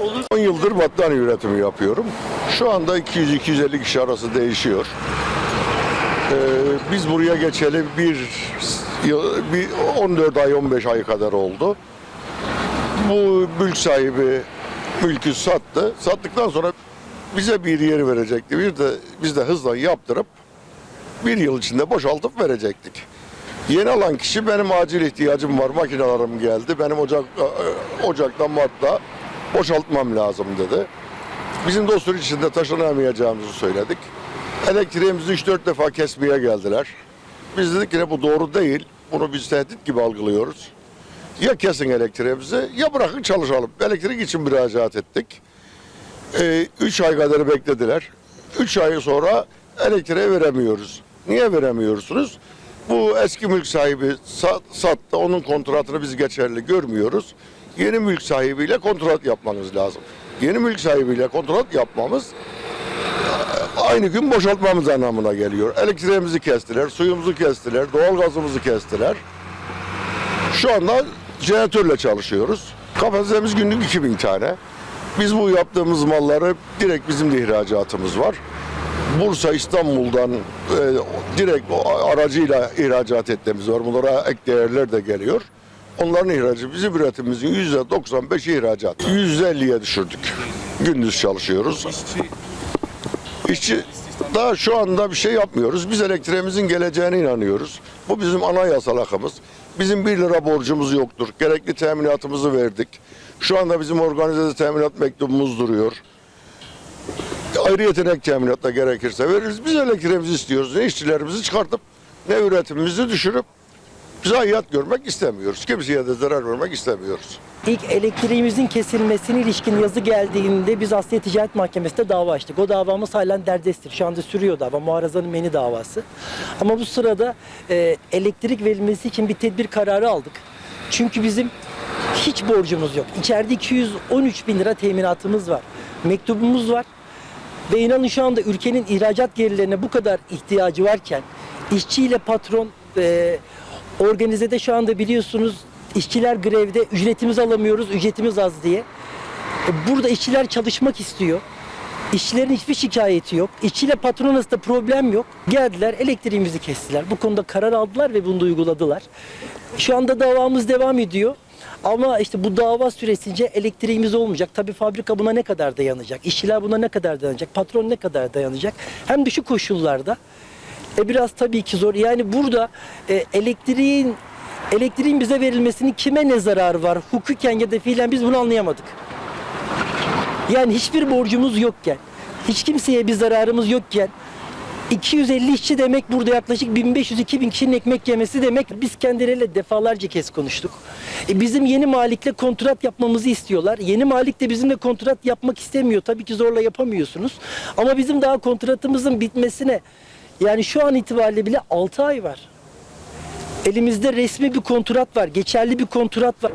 Olur. 10 yıldır battaniye üretimi yapıyorum. Şu anda 200-250 kişi arası değişiyor. Ee, biz buraya geçeli bir, bir 14 ay 15 ay kadar oldu. Bu mülk sahibi mülkü sattı. Sattıktan sonra bize bir yer verecekti. Bir de biz de hızla yaptırıp bir yıl içinde boşaltıp verecektik. Yeni alan kişi benim acil ihtiyacım var, makinelerim geldi. Benim ocak e, ocaktan Mart'ta boşaltmam lazım dedi. Bizim de içinde taşınamayacağımızı söyledik. Elektriğimizi 3-4 defa kesmeye geldiler. Biz dedik ki "Ne, bu doğru değil. Bunu biz tehdit gibi algılıyoruz. Ya kesin elektriğimizi ya bırakın çalışalım. Elektrik için müracaat ettik. 3 ay kadar beklediler. 3 ay sonra elektriği veremiyoruz. Niye veremiyorsunuz? Bu eski mülk sahibi sa- sattı. Onun kontratını biz geçerli görmüyoruz. Yeni mülk sahibiyle kontrat yapmanız lazım. Yeni mülk sahibiyle kontrat yapmamız e, aynı gün boşaltmamız anlamına geliyor. Elektriğimizi kestiler, suyumuzu kestiler, doğalgazımızı kestiler. Şu anda jeneratörle çalışıyoruz. Kapasitemiz günlük 2000 tane. Biz bu yaptığımız malları direkt bizim de ihracatımız var. Bursa, İstanbul'dan e, direkt aracıyla ihracat ettiğimiz var. Bunlara ek değerler de geliyor. Onların ihracı, bizim üretimimizin %95'i ihracat. %50'ye düşürdük. Gündüz çalışıyoruz. İşçi daha şu anda bir şey yapmıyoruz. Biz elektriğimizin geleceğine inanıyoruz. Bu bizim anayasal hakkımız. Bizim 1 lira borcumuz yoktur. Gerekli teminatımızı verdik. Şu anda bizim organize teminat mektubumuz duruyor. Ayrı yetenek teminatla gerekirse veririz. Biz elektriğimizi istiyoruz. Ne işçilerimizi çıkartıp ne üretimimizi düşürüp zayiat görmek istemiyoruz. Kimseye de zarar vermek istemiyoruz. İlk elektriğimizin kesilmesine ilişkin yazı geldiğinde biz Asya Ticaret Mahkemesi'nde dava açtık. O davamız halen derdestir. Şu anda sürüyor dava. Muharazanın meni davası. Ama bu sırada e, elektrik verilmesi için bir tedbir kararı aldık. Çünkü bizim hiç borcumuz yok. İçeride 213 bin lira teminatımız var. Mektubumuz var. Ve inanın şu anda ülkenin ihracat gelirlerine bu kadar ihtiyacı varken işçiyle patron e, organizede şu anda biliyorsunuz işçiler grevde ücretimizi alamıyoruz ücretimiz az diye. E, burada işçiler çalışmak istiyor. İşçilerin hiçbir şikayeti yok. İşçiyle patron arasında problem yok. Geldiler elektriğimizi kestiler. Bu konuda karar aldılar ve bunu uyguladılar. Şu anda davamız devam ediyor. Ama işte bu dava süresince elektriğimiz olmayacak. Tabii fabrika buna ne kadar dayanacak? İşçiler buna ne kadar dayanacak? Patron ne kadar dayanacak? Hem düşük koşullarda e biraz tabii ki zor. Yani burada e, elektriğin elektriğin bize verilmesinin kime ne zararı var? Hukuken ya da fiilen biz bunu anlayamadık. Yani hiçbir borcumuz yokken, hiç kimseye bir zararımız yokken 250 işçi demek burada yaklaşık 1500-2000 kişinin ekmek yemesi demek. Biz kendileriyle defalarca kez konuştuk. E bizim yeni malikle kontrat yapmamızı istiyorlar. Yeni malik de bizimle kontrat yapmak istemiyor. Tabii ki zorla yapamıyorsunuz. Ama bizim daha kontratımızın bitmesine yani şu an itibariyle bile 6 ay var. Elimizde resmi bir kontrat var. Geçerli bir kontrat var.